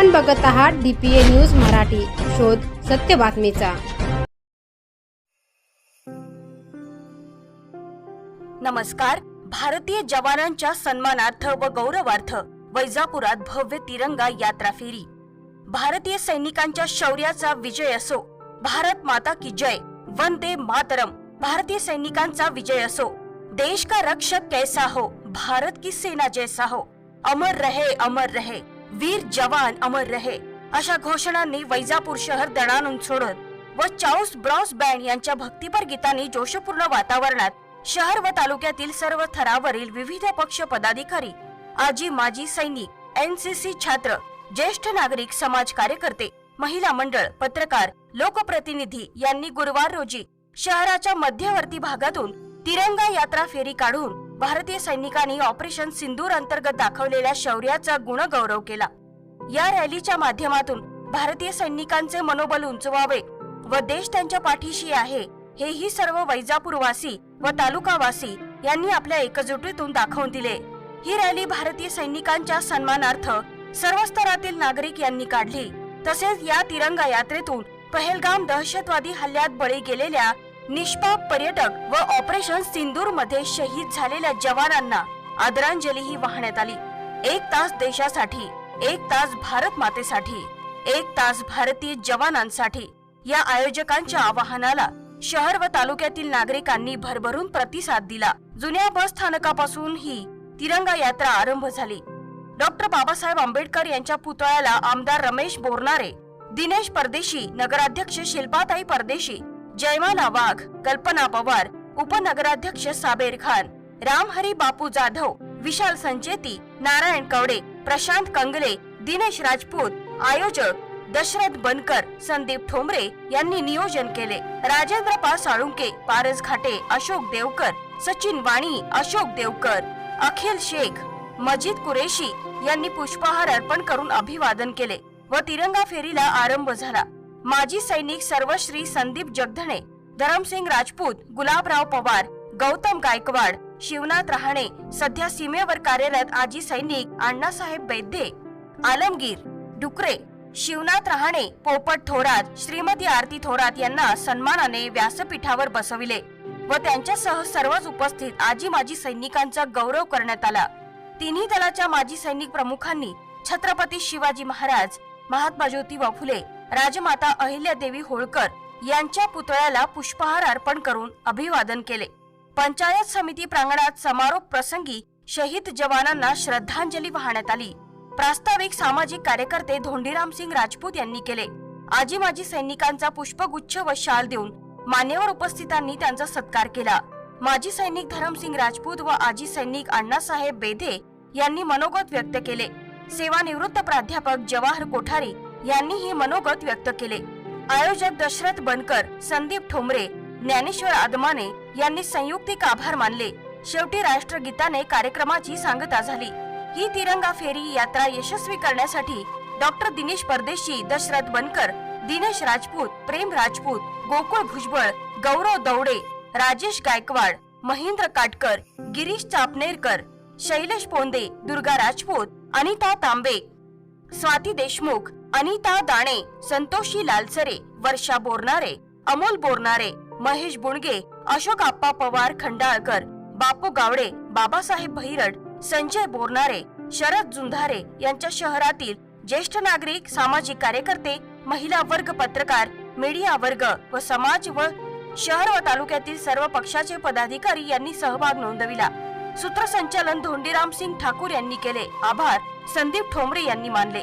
आपण बघत आहात डीपीए न्यूज मराठी. शोध सत्य बातमीचा. नमस्कार. भारतीय जवानांच्या सन्मानार्थ व गौरवार्थ वैजापुरात भव्य तिरंगा यात्रा फेरी. भारतीय सैनिकांच्या शौर्याचा विजय असो भारत माता की जय. वंदे मातरम. भारतीय सैनिकांचा विजय असो. देश का रक्षक कैसा हो भारत की सेना जैसा हो. अमर रहे अमर रहे. वीर जवान अमर रहे अशा घोषणांनी वैजापूर शहर दणानून सोडत व चाऊस ब्रॉस बँड यांच्या भक्तिपर गीतांनी जोशपूर्ण वातावरणात शहर व तालुक्यातील सर्व थरावरील विविध पक्ष पदाधिकारी आजी माजी सैनिक एनसीसी छात्र ज्येष्ठ नागरिक समाज कार्यकर्ते महिला मंडळ पत्रकार लोकप्रतिनिधी यांनी गुरुवार रोजी शहराच्या मध्यवर्ती भागातून तिरंगा यात्रा फेरी काढून भारतीय सैनिकांनी ऑपरेशन सिंदूर अंतर्गत दाखवलेल्या शौर्याचा गुणगौरव केला. या रॅलीच्या माध्यमातून भारतीय सैनिकांचे मनोबल उंचवावे व देश त्यांच्या पाठीशी आहे हेही सर्व वैजापूरवासी व तालुकावासी यांनी आपल्या एकजुटीतून दाखवून दिले. ही रॅली भारतीय सैनिकांच्या सन्मानार्थ सर्व स्तरातील नागरिक यांनी काढली. तसेच या तिरंगा यात्रेतून पहलगाम दहशतवादी हल्ल्यात बळी गेलेल्या निष्पाप पर्यटक व ऑपरेशन सिंदूरमध्ये शहीद झालेल्या जवानांना आदरांजलीही वाहण्यात आली. एक तास देशासाठी एक तास भारत मातेसाठी एक तास भारतीय जवानांसाठी या आयोजकांच्या आवाहनाला शहर व तालुक्यातील नागरिकांनी भरभरून प्रतिसाद दिला. जुन्या बस स्थानकापासून ही तिरंगा यात्रा आरंभ झाली. डॉक्टर बाबासाहेब आंबेडकर यांच्या पुतळ्याला आमदार रमेश बोरनारे दिनेश परदेशी नगराध्यक्ष शिल्पाताई परदेशी जयमाला वाघ कल्पना पवार उपनगराध्यक्ष साबेर खान रामहरी बापू जाधव विशाल संचेती नारायण कवडे प्रशांत कंगले दिनेश राजपूत आयोजक दशरथ बनकर संदीप ठोंबरे यांनी नियोजन केले. राजेंद्र पा साळुंके पारस घाटे अशोक देवकर सचिन वाणी अशोक देवकर अखिल शेख मजिद कुरेशी यांनी पुष्पहार अर्पण करून अभिवादन केले व तिरंगा फेरीला आरंभ झाला. माजी सैनिक सर्वश्री संदीप जगधणे धरमसिंग राजपूत गुलाबराव पवार गौतम गायकवाड शिवनाथ रहाणे सध्या सीमेवर कार्यरत आजी सैनिक अण्णासाहेब वैद्ये आलमगीर डुकरे शिवनाथ रहाणे पोपट थोरात श्रीमती आरती थोरात यांना सन्मानाने व्यासपीठावर बसविले व त्यांच्यासह सर्वच उपस्थित आजी माजी सैनिकांचा गौरव करण्यात आला. तिन्ही दलाच्या माजी सैनिक प्रमुखांनी छत्रपती शिवाजी महाराज महात्मा ज्योतिबा फुले राजमाता अहिल्यादेवी होळकर यांच्या पुतळ्याला पुष्पहार अर्पण करून अभिवादन केले. पंचायत समिती प्रांगणात समारोप प्रसंगी शहीद जवानांना श्रद्धांजली वाहण्यात आली. प्रास्ताविक सामाजिक कार्यकर्ते धोंडीराम सिंग राजपूत यांनी केले. आजी माजी सैनिकांचा पुष्पगुच्छ व शाल देऊन मान्यवर उपस्थितांनी त्यांचा सत्कार केला. माजी सैनिक धरमसिंग राजपूत व आजी सैनिक अण्णासाहेब बेधे यांनी मनोगत व्यक्त केले. सेवानिवृत्त प्राध्यापक जवाहर कोठारी यांनीही मनोगत व्यक्त केले. आयोजक दशरथ बनकर संदीप ठोंबरे ज्ञानेश्वर आदमाने यांनी संयुक्तिक आभार मानले. शेवटी राष्ट्रगीताने कार्यक्रमाची सांगता झाली. ही तिरंगा फेरी यात्रा यशस्वी करण्यासाठी डॉक्टर दिनेश परदेशी दशरथ बनकर दिनेश राजपूत प्रेम राजपूत गोकुळ भुजबळ गौरव दौडे राजेश गायकवाड महेंद्र काटकर गिरीश चापनेरकर शैलेश पोंदे दुर्गा राजपूत अनिता तांबे स्वाती देशमुख अनिता दाणे संतोषी लालसरे वर्षा बोरणारे अमोल बोरणारे महेश बुणगे अशोक आप्पा पवार खंडाळकर बापू गावडे बाबासाहेब भैरड संजय बोरणारे शरद जुंधारे यांच्या शहरातील ज्येष्ठ नागरिक सामाजिक कार्यकर्ते महिला वर्ग पत्रकार मीडिया वर्ग व समाज व शहर व तालुक्यातील सर्व पक्षाचे पदाधिकारी यांनी सहभाग नोंदविला. सूत्रसंचालन धोंडीराम सिंग ठाकूर यांनी केले. आभार. संदीप ठोंबरे यांनी मानले.